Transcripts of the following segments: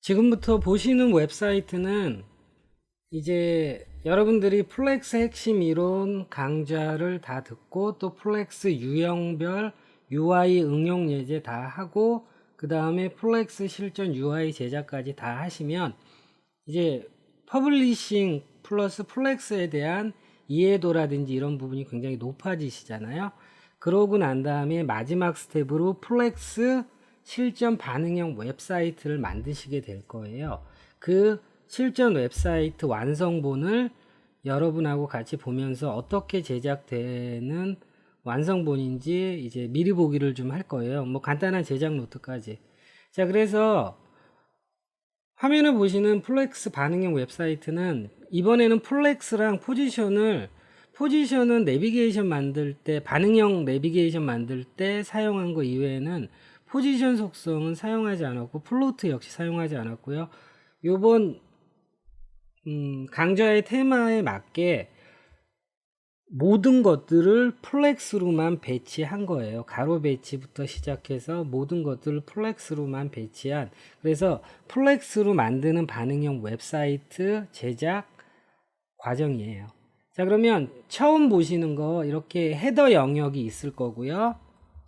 지금부터 보시는 웹사이트는 이제 여러분들이 플렉스 핵심 이론 강좌를 다 듣고 또 플렉스 유형별 UI 응용 예제 다 하고 그 다음에 플렉스 실전 UI 제작까지 다 하시면 이제 퍼블리싱 플러스 플렉스에 대한 이해도라든지 이런 부분이 굉장히 높아지시잖아요. 그러고 난 다음에 마지막 스텝으로 플렉스 실전 반응형 웹사이트를 만드시게 될 거예요. 그 실전 웹사이트 완성본을 여러분하고 같이 보면서 어떻게 제작되는 완성본인지 이제 미리 보기를 좀 할 거예요. 뭐 간단한 제작 노트까지. 자, 그래서 화면을 보시는 플렉스 반응형 웹사이트는 이번에는 플렉스랑 포지션을 포지션은 내비게이션 만들 때 반응형 내비게이션 만들 때 사용한 거 이외에는 포지션 속성은 사용하지 않았고 플로트 역시 사용하지 않았고요. 요번 음, 강좌의 테마에 맞게 모든 것들을 플렉스로만 배치한 거예요. 가로 배치부터 시작해서 모든 것들을 플렉스로만 배치한 그래서 플렉스로 만드는 반응형 웹사이트 제작 과정이에요. 자, 그러면 처음 보시는 거 이렇게 헤더 영역이 있을 거고요.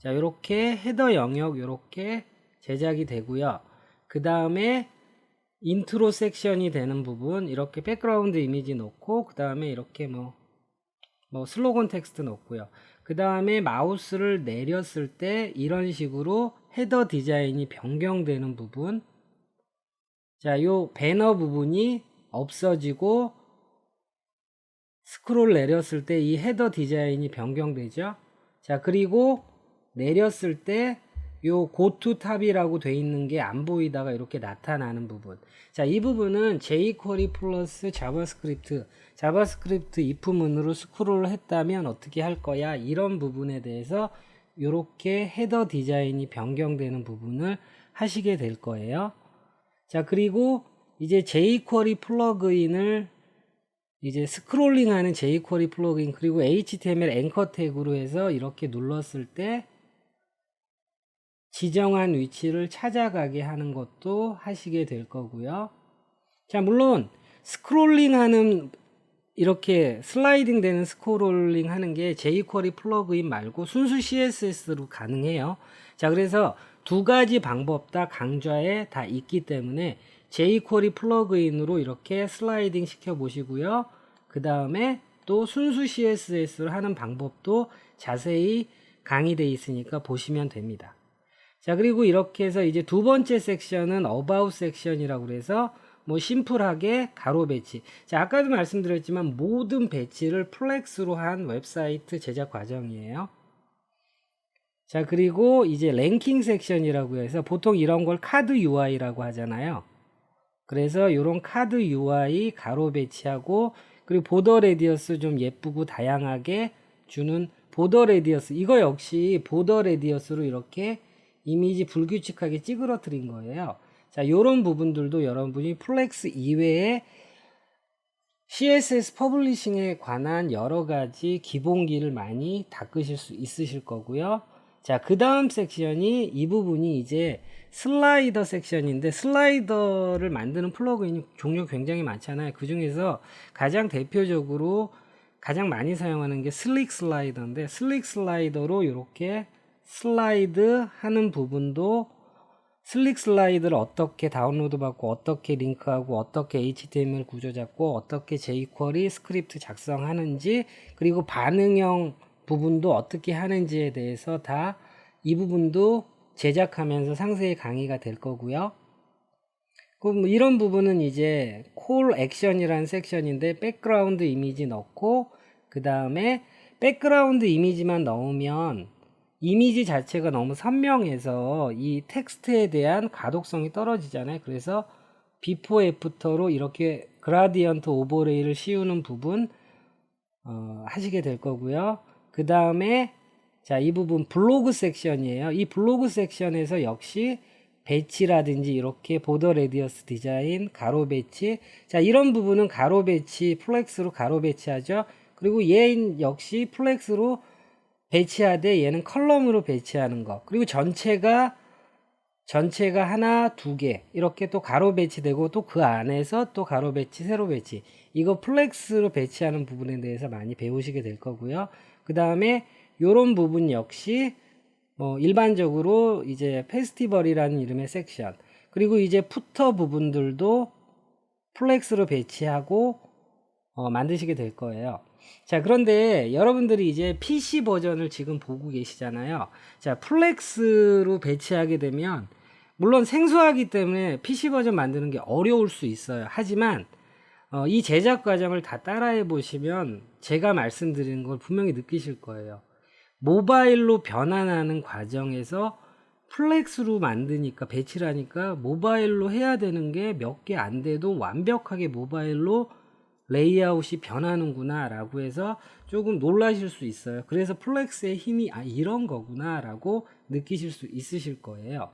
자, 이렇게 헤더 영역 이렇게 제작이 되고요. 그 다음에 인트로 섹션이 되는 부분 이렇게 백그라운드 이미지 놓고 그 다음에 이렇게 뭐, 뭐 슬로건 텍스트 놓고요. 그 다음에 마우스를 내렸을 때 이런 식으로 헤더 디자인이 변경되는 부분 자, 요 배너 부분이 없어지고 스크롤 내렸을 때 이 헤더 디자인이 변경되죠. 자, 그리고 내렸을 때 요 고투 탑이라고 돼 있는 게 안 보이다가 이렇게 나타나는 부분. 자, 이 부분은 jQuery 플러스 자바스크립트, 자바스크립트 if문으로 스크롤을 했다면 어떻게 할 거야? 이런 부분에 대해서 이렇게 헤더 디자인이 변경되는 부분을 하시게 될 거예요. 자, 그리고 이제 jQuery 플러그인을 이제 스크롤링하는 jQuery 플러그인 그리고 HTML 앵커 태그로 해서 이렇게 눌렀을 때 지정한 위치를 찾아가게 하는 것도 하시게 될 거고요. 자, 물론 스크롤링 하는 이렇게 슬라이딩 되는 스크롤링 하는 게 jQuery 플러그인 말고 순수 CSS로 가능해요. 자, 그래서 두 가지 방법 다 강좌에 다 있기 때문에 jQuery 플러그인으로 이렇게 슬라이딩 시켜 보시고요. 그 다음에 또 순수 CSS를 하는 방법도 자세히 강의되어 있으니까 보시면 됩니다. 자, 그리고 이렇게 해서 이제 두 번째 섹션은 about 섹션이라고 그래서 뭐 심플하게 가로 배치. 자, 아까도 말씀드렸지만 모든 배치를 플렉스로 한 웹사이트 제작 과정이에요. 자, 그리고 이제 랭킹 섹션이라고 해서 보통 이런 걸 카드 UI라고 하잖아요. 그래서 이런 카드 UI 가로 배치하고 그리고 보더 레디어스 좀 예쁘고 다양하게 주는 보더 레디어스 이거 역시 보더 레디어스로 이렇게 이미지 불규칙하게 찌그러뜨린 거예요. 자, 요런 부분들도 여러분이 플렉스 이외에 CSS 퍼블리싱에 관한 여러 가지 기본기를 많이 닦으실 수 있으실 거고요. 자, 그 다음 섹션이 이 부분이 이제 슬라이더 섹션인데 슬라이더를 만드는 플러그인이 종류 굉장히 많잖아요. 그 중에서 가장 대표적으로 가장 많이 사용하는 게 슬릭 슬라이더인데 슬릭 슬라이더로 이렇게 슬라이드 하는 부분도 슬릭 슬라이드를 어떻게 다운로드 받고 어떻게 링크하고 어떻게 HTML 구조 잡고 어떻게 jQuery 스크립트 작성하는지 그리고 반응형 부분도 어떻게 하는지에 대해서 다 이 부분도 제작하면서 상세히 강의가 될 거고요. 그럼 뭐 이런 부분은 이제 콜 액션이라는 섹션인데 백그라운드 이미지 넣고 그 다음에 백그라운드 이미지만 넣으면 이미지 자체가 너무 선명해서 이 텍스트에 대한 가독성이 떨어지잖아요. 그래서 비포 애프터로 이렇게 그라디언트 오버레이를 씌우는 부분 어, 하시게 될 거고요. 그 다음에 자, 이 부분 블로그 섹션이에요. 이 블로그 섹션에서 역시 배치라든지 이렇게 보더 레디어스 디자인, 가로 배치. 자, 이런 부분은 가로 배치, 플렉스로 가로 배치하죠. 그리고 얘 역시 플렉스로 배치하되 얘는 컬럼으로 배치하는 거. 그리고 전체가 전체가 하나, 두 개, 이렇게 또 가로 배치되고 또 그 안에서 또 가로 배치, 세로 배치. 이거 플렉스로 배치하는 부분에 대해서 많이 배우시게 될 거고요. 그 다음에 요런 부분 역시 뭐 일반적으로 이제 페스티벌이라는 이름의 섹션. 그리고 이제 푸터 부분들도 플렉스로 배치하고 어, 만드시게 될 거예요. 자, 그런데 여러분들이 이제 PC 버전을 지금 보고 계시잖아요. 자, 플렉스로 배치하게 되면 물론 생소하기 때문에 PC 버전 만드는 게 어려울 수 있어요. 하지만 어, 이 제작 과정을 다 따라해 보시면 제가 말씀드리는 걸 분명히 느끼실 거예요. 모바일로 변환하는 과정에서 플렉스로 만드니까 배치를 하니까 모바일로 해야 되는 게 몇 개 안 돼도 완벽하게 모바일로 레이아웃이 변하는구나 라고 해서 조금 놀라실 수 있어요. 그래서 플렉스의 힘이 아 이런 거구나 라고 느끼실 수 있으실 거예요.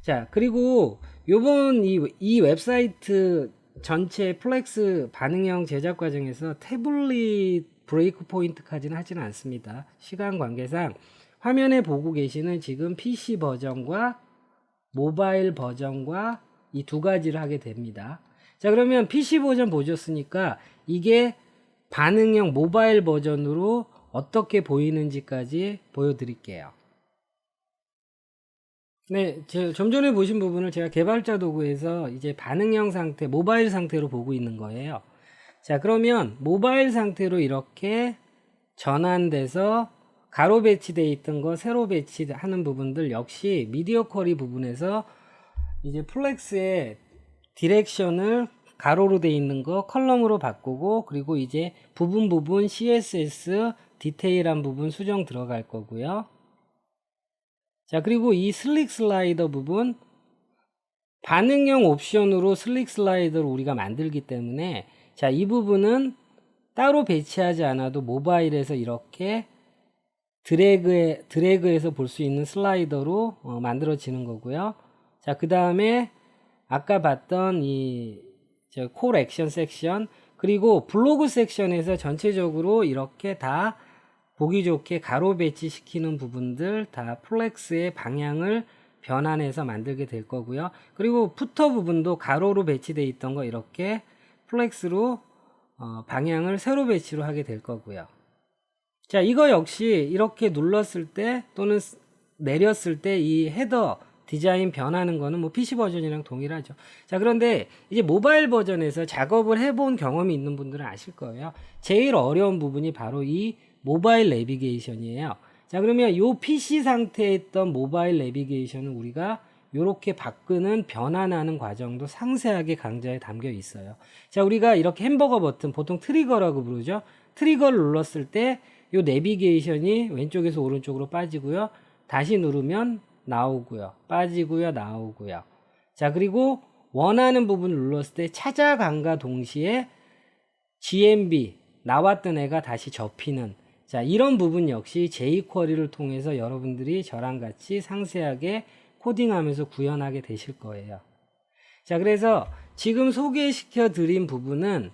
자 그리고 요번 이, 이 웹사이트 전체 플렉스 반응형 제작 과정에서 태블릿 브레이크 포인트까지는 하지는 않습니다. 시간 관계상 화면에 보고 계시는 지금 PC 버전과 모바일 버전과 이 두 가지를 하게 됩니다. 자, 그러면 PC 버전 보셨으니까 이게 반응형 모바일 버전으로 어떻게 보이는지까지 보여드릴게요. 네, 제, 좀 전에 보신 부분을 제가 개발자 도구에서 이제 반응형 상태, 모바일 상태로 보고 있는 거예요. 자, 그러면 모바일 상태로 이렇게 전환돼서 가로 배치되어 있던 거 세로 배치하는 부분들 역시 미디어 쿼리 부분에서 이제 플렉스의 디렉션을 가로로 되어 있는 거 컬럼으로 바꾸고 그리고 이제 부분 부분 CSS 디테일한 부분 수정 들어갈 거고요. 자, 그리고 이 슬릭 슬라이더 부분 반응형 옵션으로 슬릭 슬라이더를 우리가 만들기 때문에 자, 이 부분은 따로 배치하지 않아도 모바일에서 이렇게 드래그에, 드래그해서 볼 수 있는 슬라이더로 어, 만들어지는 거고요. 자, 그 다음에 아까 봤던 이 콜 액션 섹션 그리고 블로그 섹션에서 전체적으로 이렇게 다 보기 좋게 가로 배치시키는 부분들 다 플렉스의 방향을 변환해서 만들게 될 거고요. 그리고 푸터 부분도 가로로 배치되어 있던 거 이렇게 플렉스로 어, 방향을 세로 배치로 하게 될 거고요. 자, 이거 역시 이렇게 눌렀을 때 또는 내렸을 때 이 헤더 디자인 변하는 거는 뭐 PC 버전이랑 동일하죠. 자, 그런데 이제 모바일 버전에서 작업을 해본 경험이 있는 분들은 아실 거예요. 제일 어려운 부분이 바로 이 모바일 내비게이션이에요. 자, 그러면 요 PC 상태에 있던 모바일 내비게이션을 우리가 이렇게 바꾸는 변환하는 과정도 상세하게 강좌에 담겨 있어요. 자, 우리가 이렇게 햄버거 버튼 보통 트리거라고 부르죠. 트리거를 눌렀을 때요 내비게이션이 왼쪽에서 오른쪽으로 빠지고요. 다시 누르면 나오고요. 빠지고요. 나오고요. 자, 그리고 원하는 부분을 눌렀을 때 찾아간과 동시에 GMB 나왔던 애가 다시 접히는 자, 이런 부분 역시 jQuery를 통해서 여러분들이 저랑 같이 상세하게 코딩하면서 구현하게 되실 거예요. 자, 그래서 지금 소개시켜 드린 부분은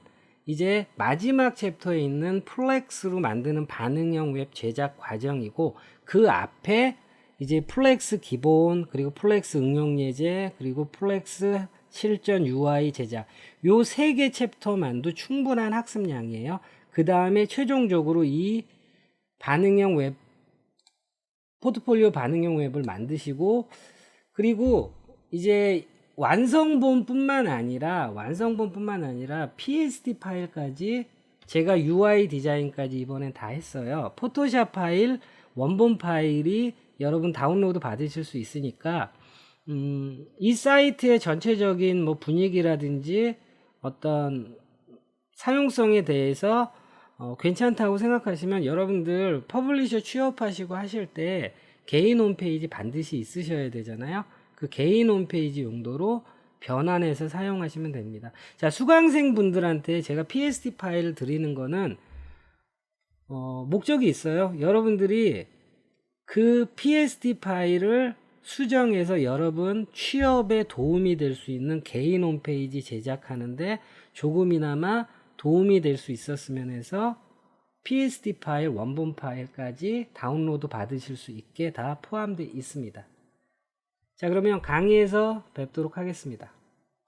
이제 마지막 챕터에 있는 플렉스로 만드는 반응형 웹 제작 과정이고 그 앞에 이제 플렉스 기본 그리고 플렉스 응용 예제 그리고 플렉스 실전 UI 제작 요 세 개 챕터만도 충분한 학습량이에요. 그 다음에 최종적으로 이 반응형 웹 포트폴리오 반응형 웹을 만드시고 그리고 이제 완성본뿐만 아니라 완성본뿐만 아니라 PSD 파일까지 제가 UI 디자인까지 이번엔 다 했어요. 포토샵 파일, 원본 파일이 여러분 다운로드 받으실 수 있으니까 음, 이 사이트의 전체적인 뭐 분위기라든지 어떤 사용성에 대해서 어, 괜찮다고 생각하시면 여러분들 퍼블리셔 취업하시고 하실 때 개인 홈페이지 반드시 있으셔야 되잖아요. 그 개인 홈페이지 용도로 변환해서 사용하시면 됩니다. 자, 수강생 분들한테 제가 PSD 파일을 드리는 거는 어, 목적이 있어요. 여러분들이 그 PSD 파일을 수정해서 여러분 취업에 도움이 될 수 있는 개인 홈페이지 제작하는데 조금이나마 도움이 될 수 있었으면 해서 PSD 파일, 원본 파일까지 다운로드 받으실 수 있게 다 포함되어 있습니다. 자, 그러면 강의에서 뵙도록 하겠습니다.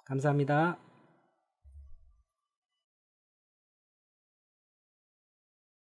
감사합니다.